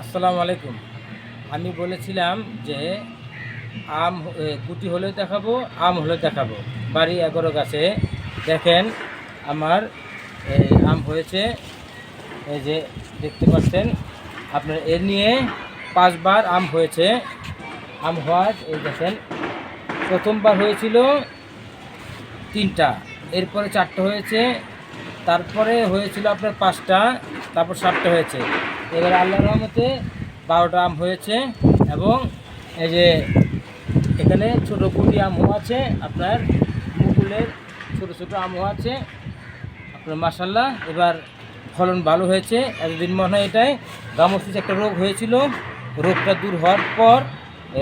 আসসালামু আলাইকুম। আমি বলেছিলাম যে আম গুটি হলেও দেখাবো, আম হলে দেখাবো। বাড়ি এগারো গাছে। দেখেন আমার এই আম হয়েছে। এই যে দেখতে পাচ্ছেন, আপনার এর নিয়ে পাঁচবার আম হয়েছে। আম হওয়ার, এই দেখেন, প্রথমবার হয়েছিল তিনটা, এরপরে চারটে হয়েছে, তারপরে হয়েছিল আপনার পাঁচটা, তারপর সাতটা হয়েছে। এবার আল্লাহ রহমতে বারোটা আম হয়েছে এবং এই যে এখানে ছোটো কুটি আমও আছে, আপনার মুকুলের ছোটো ছোটো আমও আছে। আপনার মাসাল্লাহ এবার ফলন ভালো হয়েছে। এতদিন মনে হয় এটাই গামসিস একটা রোগ হয়েছিল। রোগটা দূর হওয়ার পর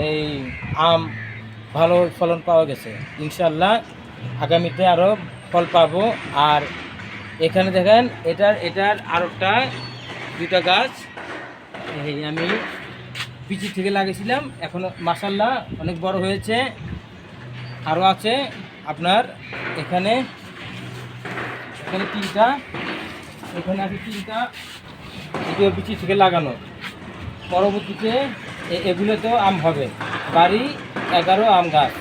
এই আম ভালো ফলন পাওয়া গেছে। ইনশাল্লাহ আগামীতে আরও ফল পাবো। আর এখানে দেখেন, এটার এটার আরেকটা দুটা গাছ। এই আমি বিচি থেকে লাগিয়েছিলাম। এখন মাসাল্লাহ অনেক বড় হয়েছে। আরও আছে আপনার এখানে। এখানে তিনটা, এখানে আছে তিনটা। এগুলো বিচি থেকে লাগানো। পরবর্তীতে এ- তো আম হবে। বাড়ি এগারো আম গাছ।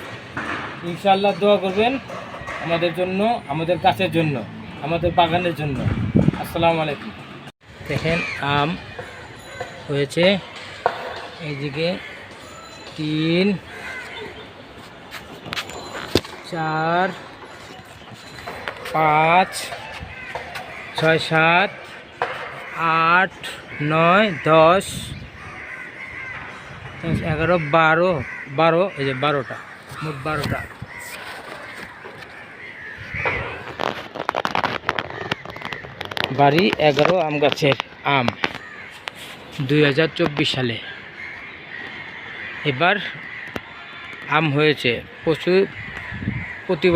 ইনশাল্লাহ দোয়া করবেন আমাদের জন্য, আমাদের গাছের জন্য, আমাদের বাগানের জন্য। আসসালামু আলাইকুম। দেখেন, আম হয়েছে। এইদিকে তিন, চার, পাঁচ, ছয়, সাত, আট, নয়, দশ এগারো, বারো বারো, এই যে বারোটা, মোট বারোটা। বাড়ি এগারো আম গাছের আম দুই হাজার চব্বিশ সালে। এবার আম হয়েছে প্রচুর প্রতি